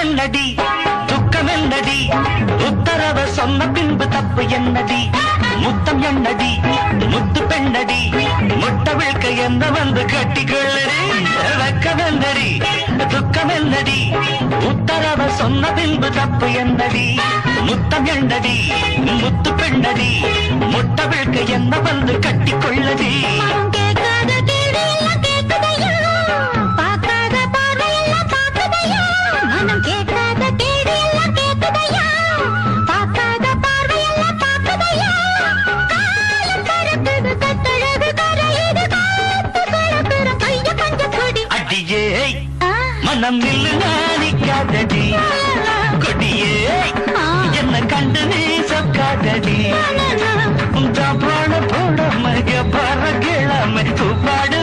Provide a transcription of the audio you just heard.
என்னடி? துக்கம் என்னடி? உத்தரவ சொன்ன பின்பு தப்பு என்னடி? முத்தம் என்னடி? முத்து பெண்ணடி? முட்டை விழ்க்க என்ன வந்து கட்டிக்கொள்ளடி வெக்கம் என்னடி? துக்கம் என்னடி? உத்தரவ சொன்ன பின்பு தப்பு என்னடி? முத்தம் என்னடி? முத்து பெண்ணடி? முட்டை விழ்க்க என்ன வந்து கட்டிக்கொள்ளடி மனம் நில்லு நாணிக்காதடி கொடியே என்ன கண்டு நீ சொக்காதடி பாட போட மக பற கிழமை பாடு